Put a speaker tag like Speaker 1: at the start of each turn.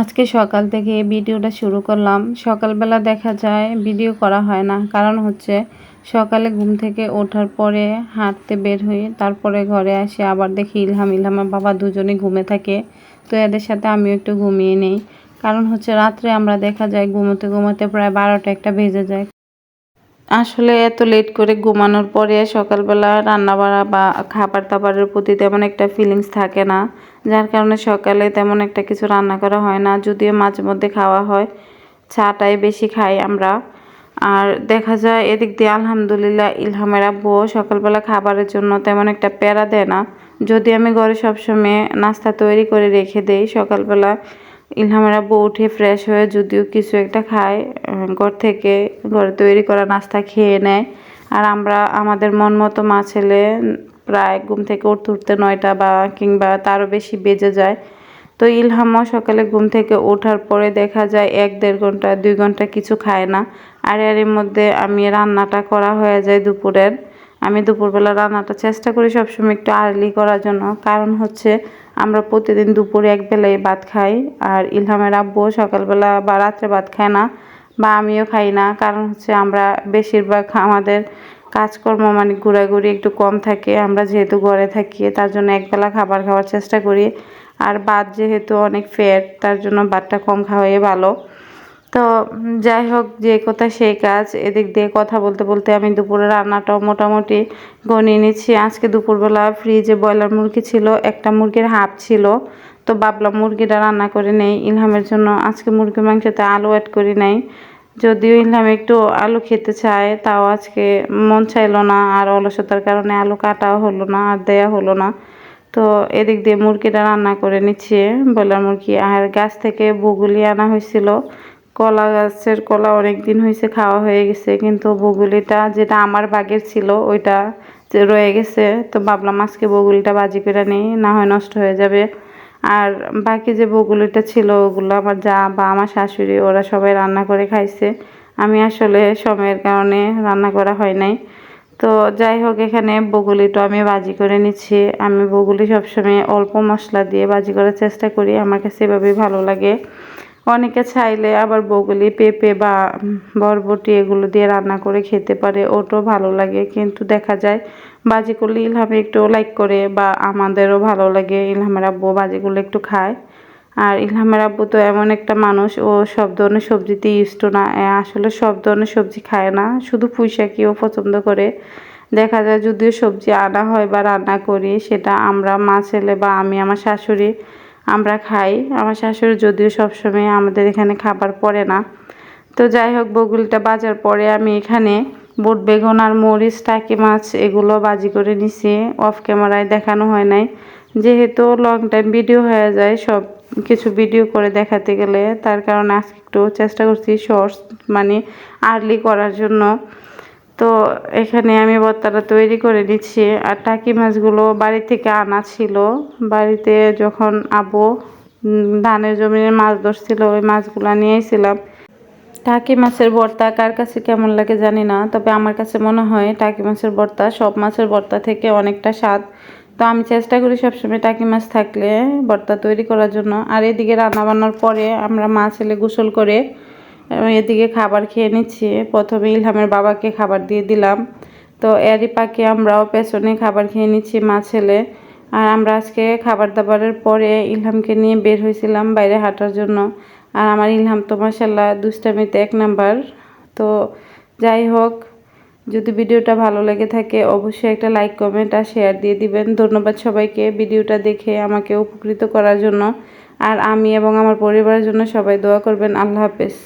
Speaker 1: আজকে সকাল থেকে ভিডিওটা শুরু করলাম। সকালবেলা দেখা যায় ভিডিও করা হয় না। কারণ হচ্ছে সকালে ঘুম থেকে ওঠার পরে হাঁটতে বের হই, তারপরে ঘরে আসে, আবার দেখি ইলহাম ইলহামের বাবা দুজনে ঘুমে থাকে। তো এদের সাথে আমিও একটু ঘুমিয়ে নেই। কারণ হচ্ছে রাত্রে আমরা দেখা যায় ঘুমোতে ঘুমোতে প্রায় বারোটা একটা বেজে যায়। আসলে এত লেট করে ঘুমানোর পরে সকালবেলা রান্না বাড়া বা খাবার দাবারের প্রতি তেমন একটা ফিলিংস থাকে না। যার কারণে সকালে তেমন একটা কিছু রান্না করা হয় না, যদিও মাঝে মধ্যে খাওয়া হয়। চাটাই বেশি খাই আমরা। আর দেখা যায় এদিক দিয়ে আলহামদুলিল্লাহ ইলহামের আব্বু সকালবেলা খাবারের জন্য তেমন একটা প্যারা দেয় না। যদি আমি ঘরে সবসময় নাস্তা তৈরি করে রেখে দেই সকালবেলা ইলহামের আব্বু উঠে ফ্রেশ হয়ে যদিও কিছু একটা খায় ঘর থেকে ঘরে তৈরি করা নাস্তা খেয়ে নেয়। আর আমরা, আমাদের মন মতো মা ছেলে, প্রায় ঘুম থেকে উঠতে উঠতে নয়টা বা কিংবা তারও বেশি বেজে যায়। তো ইলহামও সকালে ঘুম থেকে ওঠার পরে দেখা যায় এক দেড় ঘণ্টা, দুই ঘণ্টা কিছু খায় না। আর এর মধ্যে আমি রান্নাটা করা হয়ে যায় দুপুরের। আমি দুপুরবেলা রান্নাটা চেষ্টা করি সবসময় একটু আর্লি করার জন্য। কারণ হচ্ছে আমরা প্রতিদিন দুপুরে এক বেলায় ভাত খাই আর ইলহামের আব্বু সকালবেলা বা রাত্রে ভাত খায় না বা আমিও খাই না। কারণ হচ্ছে আমরা বেশিরভাগ আমাদের কাজকর্ম মানে ঘোরাঘুরি একটু কম থাকে। আমরা যেহেতু ঘরে থাকি, তার জন্য একবেলা খাবার খাওয়ার চেষ্টা করি। আর ভাত যেহেতু অনেক ফ্যাট তার জন্য ভাতটা কম খাওয়াই ভালো। তো যাই হোক, যে কথা সেই কাজ। এদিক দিয়ে কথা বলতে বলতে আমি দুপুরে রান্নাটাও মোটামুটি গনিয়ে নিচ্ছি। আজকে দুপুরবেলা ফ্রিজে ব্রয়লার মুরগি ছিল, একটা মুরগির হাফ ছিল। তো বাবলা মুরগিটা রান্না করে নেই। ইলহামের জন্য আজকে মুরগির মাংসতে আলু অ্যাড করি নাই। যদিও ইলহাম একটু আলু খেতে চায়, তাও আজকে মন চাইলো না। আর অলসতার কারণে আলু কাটাও হলো না, আর দেয়া হলো না। তো এদিক দিয়ে মুরগিটা রান্না করে নিচ্ছে। ব্রয়লার মুরগি আর গাছ থেকে বগুলি আনা হয়েছিল। কলা গাছের কলা অনেক দিন হয়েছে খাওয়া হয়ে গেছে। কিন্তু বগুলিটা যেটা আমার বাগের ছিল, ওইটা রয়ে গেছে। তো ভাবলাম আজকে বগুলিটা বাজি করে নেই, না হয় নষ্ট হয়ে যাবে। আর বাকি যে বগুলিটা ছিল, ওগুলো আমার যা বা আমার শাশুড়ি, ওরা সবাই রান্না করে খাইছে। আমি আসলে সময়ের কারণে রান্না করা হয় নাই। তো যাই হোক, এখানে বগুলিটা আমি বাজি করে নিচ্ছি। আমি বগুলি সবসময় অল্প মশলা দিয়ে বাজি করার চেষ্টা করি। আমার কাছে এভাবেই ভালো লাগে। অনেকে চাইলে আবার বগুলি, পেঁপে বা বরবটি এগুলো দিয়ে রান্না করে খেতে পারে, ওটাও ভালো লাগে। কিন্তু দেখা যায় বাজি করলে ইলহামে একটু লাইক করে বা আমাদেরও ভালো লাগে। ইলহামের আব্বু বাজিগুলো একটু খায়। আর ইলহামের আব্বু তো এমন একটা মানুষ, ও সব ধরনের সবজিতে ইউজ না। আসলে সব ধরনের সবজি খায় না, শুধু পুঁইশাকিও পছন্দ করে। দেখা যায় যদিও সবজি আনা হয় বা রান্না করি, সেটা আমরা মা ছেলে বা আমি, আমার শাশুড়ি আমরা খাই। আমার শাশুড়ি যদিও সবসময় আমাদের এখানে খাবার পড়ে না। তো যাই হোক, বগুলটা বাজার পরে আমি এখানে বুট, বেগুন আর মরিচ, টাকি মাছ এগুলো বাজি করে নিছি। অফ ক্যামেরায় দেখানো হয় নাই। যেহেতু লং টাইম ভিডিও হয়ে যায়, সব কিছু ভিডিও করে দেখাতে গেলে তার কারণে আজকে একটু চেষ্টা করছি শর্টস মানে আর্লি করার জন্য। তো এখানে আমি ভর্তাটা তৈরি করে নিচ্ছি। আর টাকি মাছগুলো বাড়ি থেকে আনা ছিল। বাড়িতে যখন আবু ধানের জমিনের মাছ ধরছিল, ওই মাছগুলো নিয়েছিলাম টাকি মাছের ভর্তা কার কাছে কেমন লাগে জানি না, তবে আমার কাছে মনে হয় টাকি মাছের ভর্তা সব মাছের ভর্তা থেকে অনেকটা স্বাদ। তো আমি চেষ্টা করি সবসময় টাকি মাছ থাকলে ভর্তা তৈরি করার জন্য। আর এদিকে রান্না বান্নার পরে আমরা মাছ এলে গোসল করে এদিকে খাবার খেয়ে নিচ্ছি। প্রথমে ইলহামের বাবাকে খাবার দিয়ে দিলাম। তো এরই পাকে আমরাও পেছনে খাবার খেয়ে নিচ্ছি, মা, ছেলে। আর আমরা আজকে খাবার দাবারের পরে ইলহামকে নিয়ে বের হয়েছিলাম বাইরে হাঁটার জন্য। আর আমার ইলহাম তো মাসাল্লাহ দুষ্টামিতে এক নাম্বার। তো যাই হোক, যদি ভিডিওটা ভালো লেগে থাকে অবশ্যই একটা লাইক, কমেন্ট আর শেয়ার দিয়ে দিবেন। ধন্যবাদ সবাইকে ভিডিওটা দেখে আমাকে উপকৃত করার জন্য। আর আমি এবং আমার পরিবারের জন্য সবাই দোয়া করবেন। আল্লাহ হাফেজ।